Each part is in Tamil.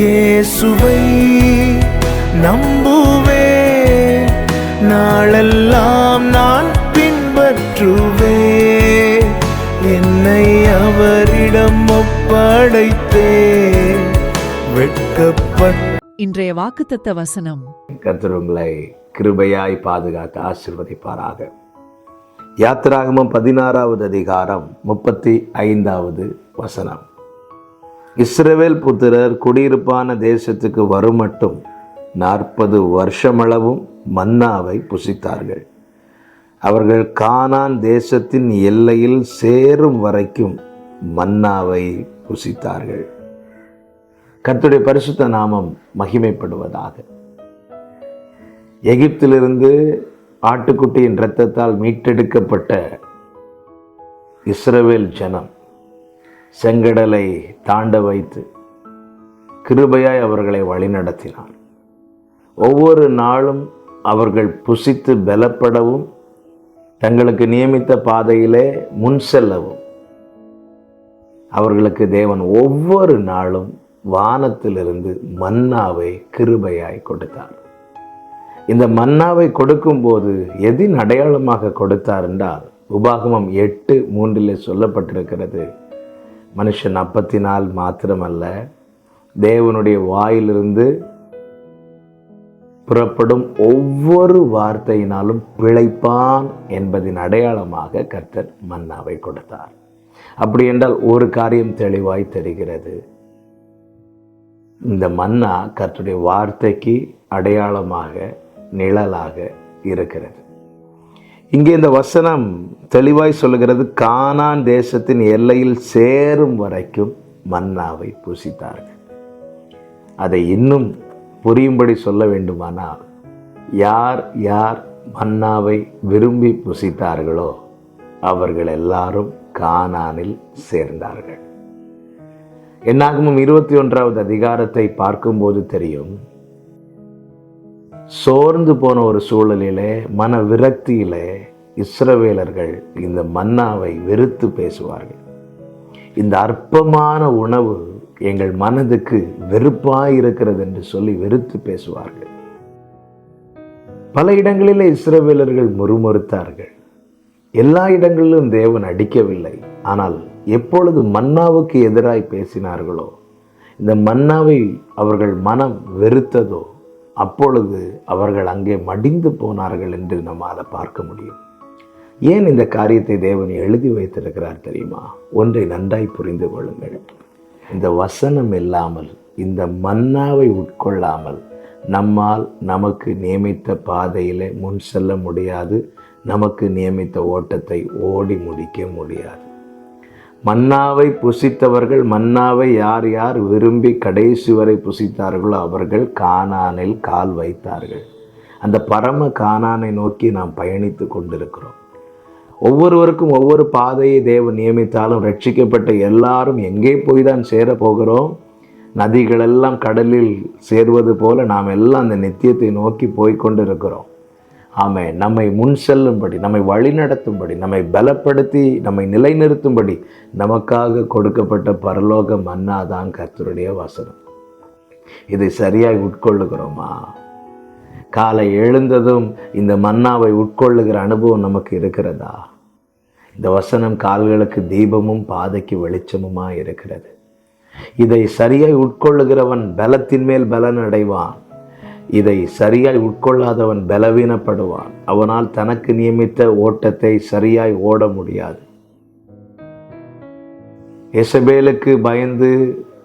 இயேசுவை நம்புவேன் நாளெல்லாம் நான் பின்பற்றுவேன் என்னை அவரிடம் ஒப்படைத்தேன் வெட்கப்பட்ட இன்றைய வாக்குத்தத்த வசனம். கர்த்தர் உங்களை கிருபையாய் பாதுகாத்து ஆசிர்வதிப்பாராக. யாத்திராகமம் பதினாறாவது அதிகாரம் முப்பத்தி ஐந்தாவது வசனம். இஸ்ரவேல் புத்திரர் குடியிருப்பான தேசத்துக்கு வருமட்டும். நாற்பது வருஷமளவும் மன்னாவை புசித்தார்கள். அவர்கள் கானான் தேசத்தின் எல்லையில் சேரும் வரைக்கும் மன்னாவை புசித்தார்கள். கத்துடைய பரிசுத்த நாமம் மகிமைப்படுவதாக. எகிப்திலிருந்து ஆட்டுக்குட்டியின் இரத்தத்தால் மீட்டெடுக்கப்பட்ட இஸ்ரவேல் ஜனம் செங்கடலை தாண்ட வைத்து கிருபையாய் அவர்களை வழிநடத்தினார். ஒவ்வொரு நாளும் அவர்கள் புசித்து பலப்படவும் தங்களுக்கு நியமித்த பாதையிலே முன் செல்லவும். அவர்களுக்கு தேவன் ஒவ்வொரு நாளும் வானத்திலிருந்து மன்னாவை கிருபையாய் கொடுத்தார். இந்த மன்னாவை கொடுக்கும்போது எதின் அடையாளமாக கொடுத்தார் என்றால் உபாகமம் எட்டு மூன்றிலே சொல்லப்பட்டிருக்கிறது. மனுஷன் அப்பத்தினால் மாத்திரமல்ல தேவனுடைய வாயிலிருந்து புறப்படும் ஒவ்வொரு வார்த்தையினாலும் பிழைப்பான் என்பதின் அடையாளமாக கர்த்தர் மன்னாவை கொடுத்தார். அப்படி என்றால் ஒரு காரியம் தெளிவாய் தெரிகிறது. இந்த மன்னா கர்த்தருடைய வார்த்தைக்கு அடையாளமாக நிழலாக இருக்கிறது. இங்கே இந்த வசனம் தெளிவாய் சொல்லுகிறது கானான் தேசத்தின் எல்லையில் சேரும் வரைக்கும் மன்னாவை புசித்தார்கள். அதை இன்னும் புரியும்படி சொல்ல வேண்டுமானால் யார் யார் மன்னாவை விரும்பி புசித்தார்களோ அவர்கள் எல்லாரும் கானானில் சேர்ந்தார்கள். என்னாகமும் இருபத்தி ஒன்றாவது அதிகாரத்தை பார்க்கும்போது தெரியும் சோர்ந்து போன ஒரு சூழலிலே மன விரக்தியிலே இஸ்ரவேலர்கள் இந்த மன்னாவை வெறுத்து பேசுவார்கள். இந்த அற்பமான உணவு எங்கள் மனதுக்கு வெறுப்பாய் இருக்கிறது என்று சொல்லி வெறுத்து பேசுவார்கள். பல இடங்களிலே இஸ்ரவேலர்கள் முறுமுறுத்தார்கள். எல்லா இடங்களிலும் தேவன் அடிக்கவில்லை. ஆனால் எப்பொழுது மன்னாவுக்கு எதிராய் பேசினார்களோ இந்த மன்னாவை அவர்கள் மனம் வெறுத்ததோ அப்பொழுது அவர்கள் அங்கே மடிந்து போனார்கள் என்று நம்மால் பார்க்க முடியும். ஏன் இந்த காரியத்தை தேவன் எழுதி வைத்திருக்கிறார் தெரியுமா? ஒன்றை நன்றாய் புரிந்து கொள்ளுங்கள். இந்த வசனம் இல்லாமல் இந்த மன்னாவை உட்கொள்ளாமல் நம்மால் நமக்கு நியமித்த பாதையில் முன் செல்ல முடியாது. நமக்கு நியமித்த ஓட்டத்தை ஓடி முடிக்க முடியாது. மன்னாவை புசித்தவர்கள் மன்னாவை யார் யார் விரும்பி கடைசி வரை புசித்தார்களோ அவர்கள் கானானில் கால் வைத்தார்கள். அந்த பரம கானானை நோக்கி நாம் பயணித்து கொண்டிருக்கிறோம். ஒவ்வொருவருக்கும் ஒவ்வொரு பாதையை தேவன் நியமித்தாலும் ரட்சிக்கப்பட்ட எல்லாரும் எங்கே போய் தான் சேரப்போகிறோம்? நதிகளெல்லாம் கடலில் சேர்வது போல நாம் எல்லாம் அந்த நித்தியத்தை நோக்கி போய் கொண்டிருக்கிறோம். ஆமே நம்மை முன் செல்லும்படி நம்மை வழிநடத்தும்படி நம்மை பலப்படுத்தி நம்மை நிலைநிறுத்தும்படி நமக்காக கொடுக்கப்பட்ட பரலோக மன்னாதான் கர்த்தருடைய வசனம். இதை சரியாய் உட்கொள்ளுகிறோமா? காலை எழுந்ததும் இந்த மன்னாவை உட்கொள்ளுகிற அனுபவம் நமக்கு இருக்கிறதா? இந்த வசனம் கால்களுக்கு தீபமும் பாதைக்கு வெளிச்சமுமா இருக்கிறது. இதை சரியாய் உட்கொள்ளுகிறவன் பலத்தின் மேல் பலன் அடைவான் இதை சரியாய் உட்கொள்ளாதவன் பலவீனப்படுவான். அவனால் தனக்கு நியமித்த ஓட்டத்தை சரியாய் ஓட முடியாது. எசபேலுக்கு பயந்து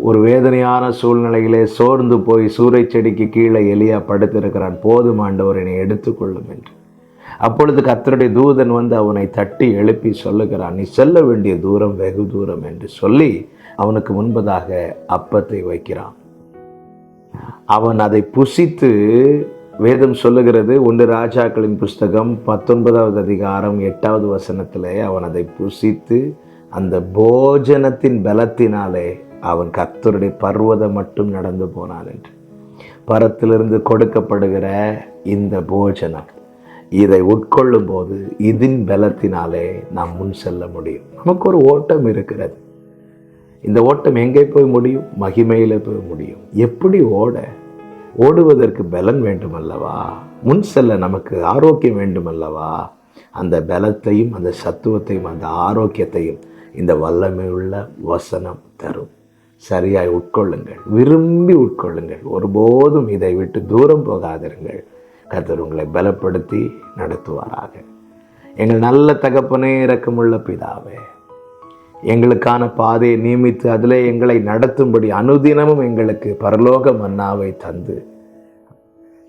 ஒரு வேதனையான சூழ்நிலையிலே சோர்ந்து போய் சூறை செடிக்கு கீழே எலியா படுத்திருக்கிறான். போதும் ஆண்டவர் என்னை எடுத்துக்கொள்ளும் என்று. அப்பொழுது கத்தருடைய தூதன் வந்து அவனை தட்டி எழுப்பி சொல்லுகிறான் நீ செல்ல வேண்டிய தூரம் வெகு தூரம் என்று சொல்லி அவனுக்கு முன்பதாக அப்பத்தை வைக்கிறான். அவன் அதை புசித்து வேதம் சொல்லுகிறது. ஒன்று ராஜாக்களின் புஸ்தகம் பத்தொன்பதாவது அதிகாரம் எட்டாவது வசனத்திலே அவன் அதை புசித்து அந்த போஜனத்தின் பலத்தினாலே அவன் கர்த்தருடைய பர்வதம் மட்டும் நடந்து போனான் என்று. பரத்திலிருந்து கொடுக்கப்படுகிற இந்த போஜனம் இதை உட்கொள்ளும் போது இதன் பலத்தினாலே நாம் முன் செல்ல முடியும். நமக்கு ஒரு ஓட்டம் இருக்கிறது. இந்த ஓட்டம் எங்கே போய் முடியும்? மகிமையில் போய் முடியும். எப்படி ஓட? ஓடுவதற்கு பலன் வேண்டுமல்லவா? முன் செல்ல நமக்கு ஆரோக்கியம் வேண்டுமல்லவா? அந்த பலத்தையும் அந்த சத்துவத்தையும் அந்த ஆரோக்கியத்தையும் இந்த வல்லமை உள்ள வசனம் தரும். சரியாய் உட்கொள்ளுங்கள். விரும்பி உட்கொள்ளுங்கள். ஒருபோதும் இதை விட்டு தூரம் போகாதிருங்கள். கர்த்தர் உங்களை பலப்படுத்தி நடத்துவாராக. எங்கள் நல்ல தகப்பனே இரக்கமுள்ள பிதாவே எங்களுக்கான பாதையை நியமித்து அதிலே எங்களை நடத்தும்படி அனுதினமும் எங்களுக்கு பரலோக மன்னாவை தந்து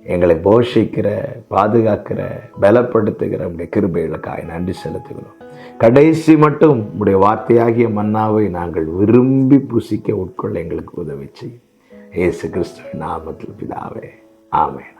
எங்களை போஷிக்கிற பாதுகாக்கிற பலப்படுத்துகிற உடைய கிருபைகளுக்காக நன்றி செலுத்துகிறோம். கடைசி மட்டும் உடைய வார்த்தையாகிய மன்னாவை நாங்கள் விரும்பி புசிக்க உட்கொள்ள எங்களுக்கு உதவி செய்யும். இயேசு கிறிஸ்துவின் நாமத்தில் பிதாவே ஆமேன்.